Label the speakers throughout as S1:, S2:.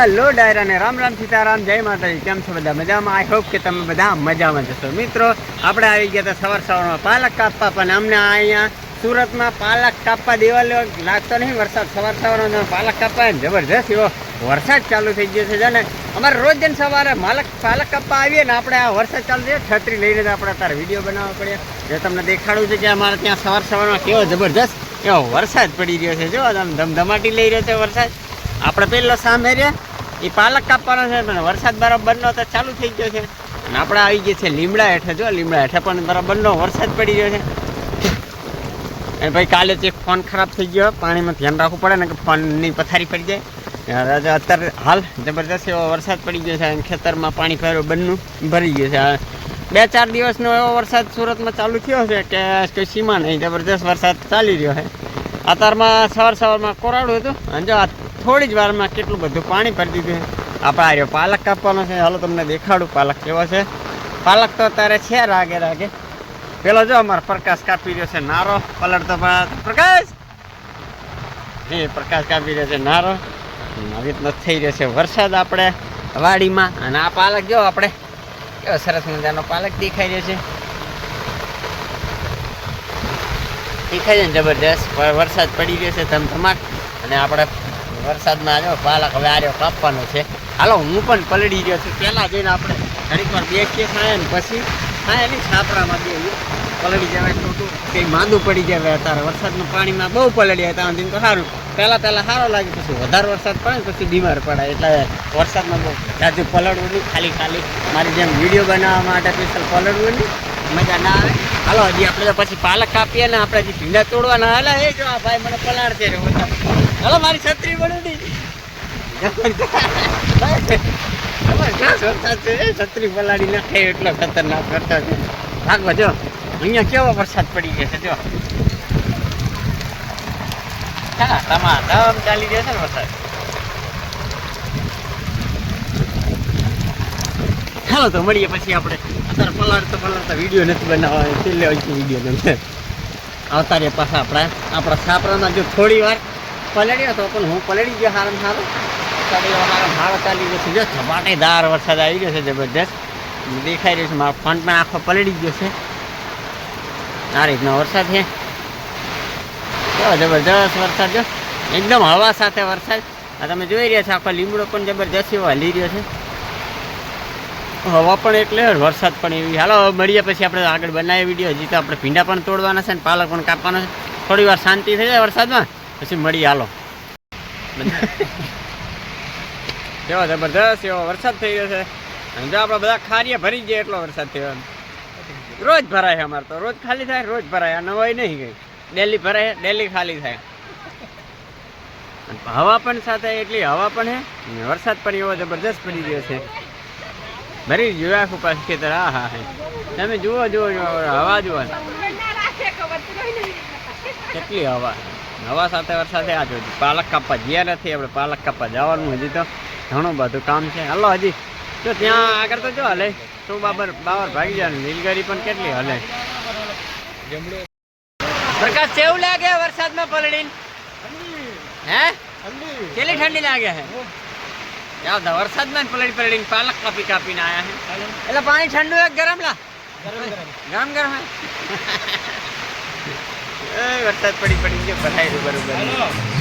S1: Hello ડાયરા ને રામ રામ સીતારામ, જય માતાજી. કેમ છો બધા? મજામાં? આઈ હોપ કે તમે બધા મજામાં જશો મિત્રો, આપણે આવી ગયા હતા સવાર સવારમાં પાલક કાપવા, પણ અમને અહીંયા સુરતમાં પાલક કાપવા દેવાલો લાગતો નહીં. વરસાદ સવાર સવારમાં પાલક કાપવા જબરજસ્ત એવો વરસાદ ચાલુ થઈ ગયો છે. જાણે અમારે રોજ દિન સવારે માલક, પાલક કાપવા આવીએ ને આપણે આ વરસાદ ચાલુ છે છત્રી લઈને જ આપણે અત્યારે વીડિયો બનાવવા પડે. જે તમને દેખાડું છે કે અમારે ત્યાં સવાર સવારમાં કેવો જબરજસ્ત એવો વરસાદ પડી રહ્યો છે. જો આમ ધમધમાટી લઈ રહ્યો છે વરસાદ. આપણે પહેલો સામે રહ્યા એ પાલક કાપવાનો છે, પણ વરસાદ બરાબર બરાબરનો તો ચાલુ થઈ ગયો છે. અને આપણે આવી ગયા છે લીમડા હેઠે જો લીમડા હેઠે પણ બરાબરનો વરસાદ પડી ગયો છે. અને ભાઈ કાલે જે ફોન ખરાબ થઈ ગયો, પાણીમાં ધ્યાન રાખવું પડે ને કે ફોનની પથારી પડી જાય. અત્યારે હાલ જબરદસ્ત એવો વરસાદ પડી ગયો છે, અને ખેતરમાં પાણી ભર્યું, બંનું ભરી ગયું છે. બે ચાર દિવસનો એવો વરસાદ સુરતમાં ચાલુ થયો છે કે કોઈ સીમા નહીં જબરદસ્ત વરસાદ ચાલી રહ્યો છે. અત્યારમાં સવાર સવારમાં કોરાડું હતું, અને જો થોડી જ વારમાં કેટલું બધું પાણી ભરી દીધું આપણે આ રહ્યો પાલક કાપવાનો છે. હાલો તમને દેખાડું પાલક કેવો છે. પાલક તો અત્યારે છે રાગે રાગે. પેલો જો અમારો પ્રકાશ કાપી રહ્યો છે નારો. પલટતો પ્રકાશ! એ પ્રકાશ કાપી રહ્યો છે નારો. આવી રીતનો થઈ રહ્યો છે વરસાદ આપણે વાડીમાં. અને આ પાલક જો આપણે કેવો સરસ મજાનો પાલક દેખાઈ રહ્યો છે. દેખાય છે ને જબરજસ્ત. વરસાદ પડી રહ્યો છે ધમધમાટ. અને આપણે વરસાદમાં આવ્યો, પાલક હવે આર્યો કાપવાનો છે. હાલો, હું પણ પલળી રહ્યો છું. પહેલાં જઈને આપણે ઘડીક વાર બેસીએ ખાય ને પછી ખાય નહીં, છાપરામાં બે પલળી જવાય ખોટું કંઈ માંદું પડી જાય અત્યારે. વરસાદનું પાણીમાં બહુ પલળ્યા ત્યાં સુધી તો સારું. પહેલાં પહેલાં સારો લાગે, પછી વધારે વરસાદ પડે ને પછી બીમાર પડાય એટલે વરસાદમાં બહુ જાજુ પલળવું નહીં, ખાલી ખાલી મારી જેમ વીડિયો બનાવવા માટે સ્પેશિયલ પલળવું નહીં. મજા ના આવે. હાલો, હજી આપણે પછી પાલક કાપીએ ને આપણે હજી ભીંડા તોડવાના. હાલે એ જો આ ભાઈ મને પલાળશે હાલો, મારી છત્રી પડી હતી છત્રી પલાડી નાખે, એટલો ખતરનાક કરતા છે. જો, અહીંયા કેવો વરસાદ પડી ગયો છે, જો. હા તમા ધમ ચાલી છે ને વરસાદ. ચાલો તો મળીએ પછી આપણે. અત્યારે પલાળતા પલાળતા વીડિયો નથી બનાવવા છેલ્લે વીડિયો નથી આવતા રે પાછા આપણા આપણા છાપરામાં જો થોડી વાર પલળ્યો તો પણ હું પલળી ગયો હારમ સારો અત્યારે અમારો હારો ચાલી ગયો છે. જો ધમાટેદાર વરસાદ આવી ગયો છે જબરદસ્ત દેખાઈ રહ્યો છે, મારો ફોન પણ આખો પલળી ગયો છે. આ રીતનો વરસાદ છે. કેવો જબરદસ્ત વરસાદ, જો. એકદમ હવા સાથે વરસાદ. આ તમે જોઈ રહ્યા છો, આખો લીમડો પણ જબરદસ્ત એવો હલી રહ્યો છે. હવા પણ એટલે વરસાદ પણ એવી. હાલો મળીએ પછી આપણે આગળ બનાવીએ વીડિયો. હજી તો આપણે ભીંડા પણ તોડવાના છે ને, પાલક પણ કાપવાનો છે. થોડી વાર શાંતિ થઈ જાય વરસાદમાં. પછી મળી હાલો. કેવો જબરદસ્ત એવો વરસાદ થઈ ગયો છે. અને જો આપણે બધા ખારીએ ભરી જાય એટલો વરસાદ થયો રોજ ભરાય છે અમારે તો. રોજ ખાલી થાય, રોજ ભરાય. આ નવાઈ નહીં ગઈ. ડેલી ભરાય, ડેલી ખાલી થાય. હવા પણ સાથે એટલી હવા પણ છે વરસાદ પણ એવો જબરદસ્ત પડી ગયો છે. ભરી જોયા આખું પાછું ખેતર. હા હા. તમે જુઓ જુઓ જુઓ, હવા જુઓ. કેટલી હવા. હવા સાથે વરસાદ આ જો પાલક કાપવા ગયા નથી આપણે પાલક કાપવા જવાનું હજી તો. ઘણું બધું કામ છે. હલો હજી. જો ત્યાં આગળ તો જો હલે. તો બાબર બાબર ભાગી જાય નીલગારી પણ કેટલી હલે? પ્રકાશ કેવું લાગે વરસાદમાં પલળીને? હે? કેટલી ઠંડી લાગે હે? યાદ વરસાદમાં જ પલળી પલળીને પાલક કાપી કાપીને આયા હે. એટલે પાણી ઠંડુ હે કે ગરમ લા. ગરમ ગરમ. હે એ વરસાદ પડી પડી ગયો ભરાય બરોબર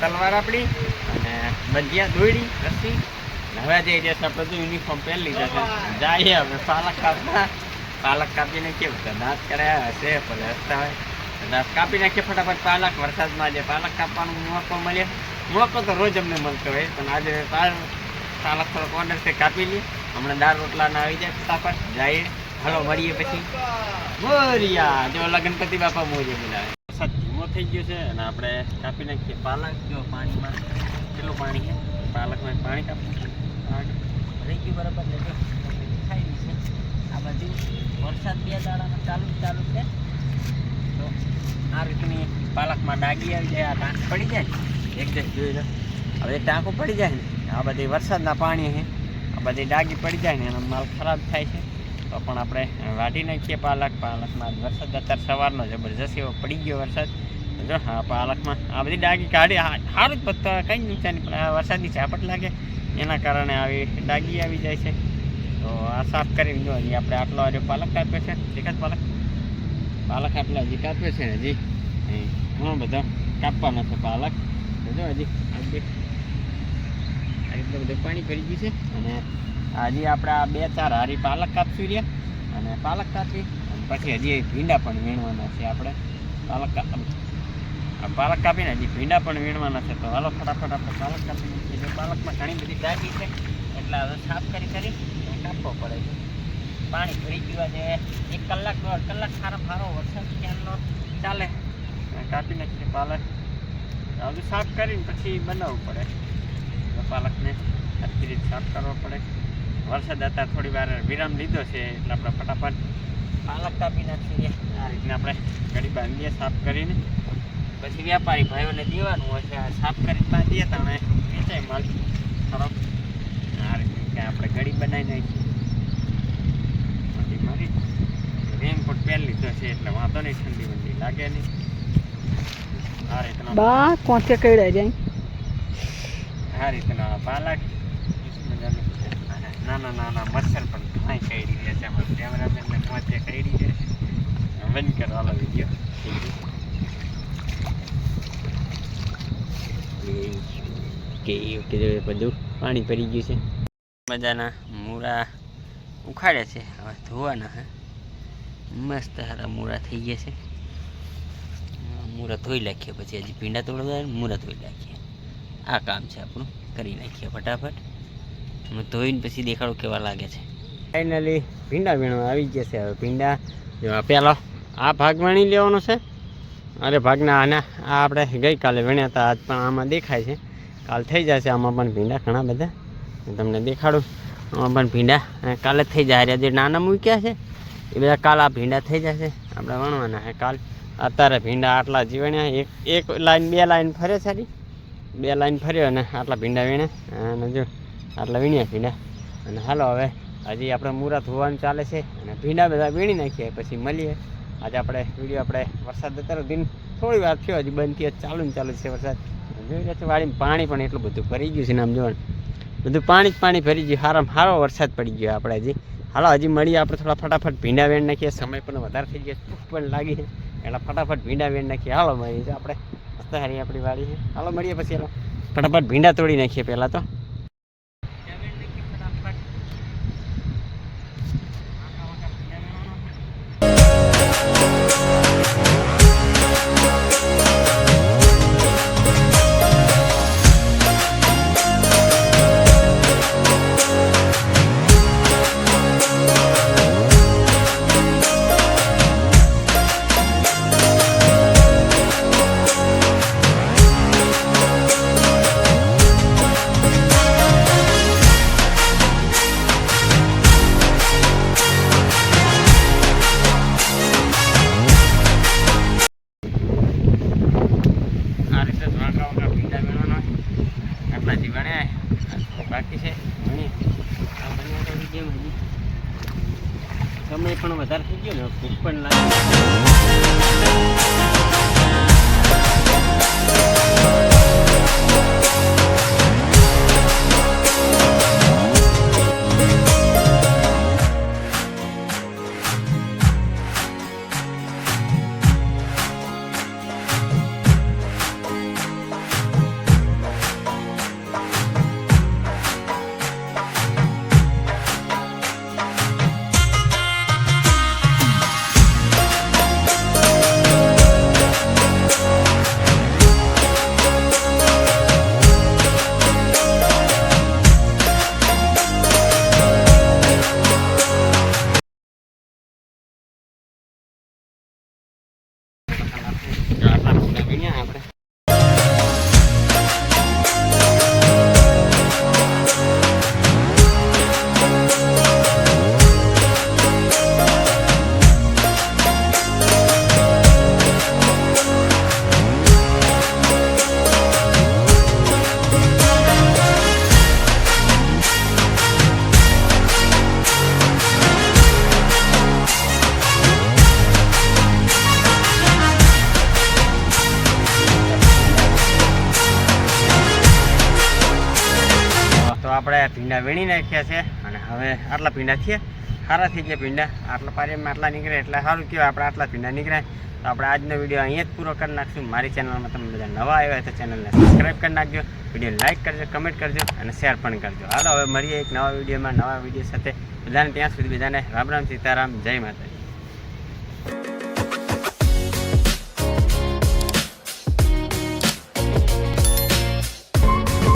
S1: તલવાર આપણી અને બંધિયા દોડી રસી હવે જઈ છે આપણે તો યુનિફોર્મ પહેરી લીધા છે. જઈએ હવે. પાલક કાપતા પાલક કાપીને કેવું કે દાંત કર્યા હશે, પણ હસતા હોય. દાંત કાપી નાખીએ ફટાફટ પાલક. વરસાદમાં આજે પાલક કાપવાનો મોકો મળે મોકો તો રોજ અમને મળતો હોય, પણ આજે પાલક થોડોક ઓર્ડર છે, કાપી લઈએ. હમણાં દાળ રોટલાના આવી જાય ફટાફટ. જઈએ. હાલો, મળીએ પછી. બોરિયા જો લગનપતિ બાપા મોજે બોલાવે. થઈ ગયું છે અને આપણે કાપી નાખીએ પાલક. જો પાણીમાં કેટલું પાણી છે? પાલકમાં પાણી કાપી રહી ગયું બરાબર લેજો ખાઈ ગયું છે. આ બધું વરસાદ બે દાડામાં ચાલુ ચાલુ છે. તો આ રીતની પાલકમાં ડાગી આવી જાય, આ ટાંક પડી જાય એક જણ જોઈ લો. હવે ટાંકો પડી જાય ને. આ બધી વરસાદના પાણી છે. આ બધી ડાગી પડી જાય ને, એનો માલ ખરાબ થાય છે. તો પણ આપણે વાટી નાખીએ પાલક. પાલકમાં વરસાદ અત્યારે સવારનો જબરજસ્ત એવો પડી ગયો વરસાદ. જો, હા પાલકમાં આ બધી ડાગી કાઢી સારું જ પત્તા કંઈ નુકસાન પણ આ વરસાદની ઝાપટ લાગે, એના કારણે આવી ડાગી આવી જાય છે. તો આ સાફ કરીને જો હજી આપણે આટલો હજુ પાલક કાપ્યો છે. એક જ પાલક? પાલક આટલા હજી કાપ્યો છે હજી? ઘણો બધો કાપવાનો છે પાલક. જો, હજી આ રીતે બધું પાણી ભરી ગયું છે. અને હજી આપણે આ બે ચાર હારી પાલક કાપશું રહ્યા. અને પાલક કાપી, અને પછી હજી ભીંડા પણ વીણવાના છે આપણે. પાલક કાપ પાલક કાપીને હજી ભીંડા પણ વીણવાના છે. તો હાલો ફટાફટ આપણે પાલક કાપી નાખીએ પાલકમાં ઘણી બધી ડાગી છે, એટલે હવે સાફ કરી કરી કાપવો પડે છે. પાણી ભરી ગયું છે એક કલાક દોઢ કલાક સારો સારો વરસાદ ક્યાંનો ચાલે. કાપી નાખીએ પાલક, હજુ સાફ કરીને પછી બનાવવું પડે. પાલકને આખી રીતે સાફ કરવો પડે. વરસાદ હતા, થોડી વાર વિરામ લીધો છે, એટલે આપણે ફટાફટ પાલક કાપી નાખીએ. આ રીતના આપણે ઘડી બાંધીએ સાફ કરીને. પછી વ્યાપારી ભાઈઓને દેવાનું હોય છે આ સાફ કરી બાંધીએ તો અમે વેચાય માલ. ખરાબ? આ રીતે આપણે ઘડી બનાવી નાખીએ. પછી મારી રેનકોટ પહેરી લીધો છે એટલે વાંધો નહીં ઠંડી વંડી લાગે નહીં. આ રીતનો
S2: બા કોથે કઈડા જાય?
S1: આ રીતના પાલક છે. નાના નાના મચ્છર પણ ઘણા કઈ રહ્યા છે. અમારા કેમેરામેનને પહોંચે કઈડી છે બંધ કરવાનો વીડિયો. પાણી પડી ગયું છે. મજાના મૂળા ઉખાડે છે. હવે ધોવાના હે. મસ્ત સારા મૂળા થઈ ગયા છે. મૂળા ધોઈ નાખીએ પછી હજી પીંડા તોડવા મૂળા ધોઈ નાખીએ. આ કામ છે આપણું. કરી નાખીએ ફટાફટ. અમે ધોઈને પછી દેખાડો કેવા લાગે છે. ફાઇનલી ભીંડા વીણવા આવી ગયા છે. હવે ભીંડા પહેલો આ ભાગ વણી લેવાનો છે. અરે ભાગના, આના આ આપણે ગઈકાલે વીણ્યા હતા, આજ પણ આમાં દેખાય છે. કાલ થઈ જશે, આમાં પણ ભીંડા ઘણા બધા. તમને દેખાડું. આમાં પણ ભીંડા કાલે થઈ જાય. જે નાના મૂક્યા છે, એ બધા કાલ આ ભીંડા થઈ જશે. આપણે વણવાના છે કાલ. અત્યારે ભીંડા આટલા જીવણ્યા, એક એક લાઈન, બે લાઈન ફરે સારી. બે લાઈન ફર્યો અને આટલા ભીંડા વીણ્યા. અને જો, આટલા વીણ્યા ભીંડા. અને હાલો હવે, હજી આપણે મુરત હોવાનું ચાલે છે. અને ભીંડા બધા વીણી નાખીએ પછી મળીએ. આજે આપણે વીડિયો આપણે વરસાદ અત્યારે દિન થોડી વાર થયો, હજી બંધ થયો, ચાલુ ને ચાલુ છે વરસાદ. જોઈ રહ્યા છે, વાડીમાં પાણી પણ એટલું બધું ભરી ગયું છે ને આમ જોવાનું બધું પાણી જ પાણી ભરી ગયું, હારામ સારો વરસાદ પડી ગયો આપણે હજી. હાલો, હજી મળીએ આપણે થોડા ફટાફટ ભીંડા વેણ નાખીએ. સમય પણ વધારે થઈ ગયો, ભૂખ પણ લાગી છે. એટલે ફટાફટ ભીંડા વેણ નાખીએ. હાલો, મળીએ આપણે. મસ્ત હારી આપણી વાડી છે. હાલો, મળીએ પછી, હાલો. ફટાફટ ભીંડા તોડી નાખીએ પહેલાં તો. થઈ ગયો વીણી નાખ્યા છે અને હવે આટલા ભીંડા છે સારા થઈ ગયા ભીંડા આટલા પારીમાં આટલા નીકળે એટલે સારું કહેવાય આપણે આટલા ભીંડા નીકળે તો આપણે આજનો વીડિયો અહીંયા જ પૂરો કરી નાખશું. મારી ચેનલમાં તમે બધા નવા આવ્યા તો ચેનલને સબસ્ક્રાઈબ કરી નાખજો. વીડિયો લાઇક કરજો કમેન્ટ કરજો અને શેર પણ કરજો. હાલો, હવે મળીએ એક નવા વિડીયોમાં, નવા વીડિયો સાથે. બધાને ત્યાં સુધી બધાને રામ રામ સીતારામ. જય માતાજી.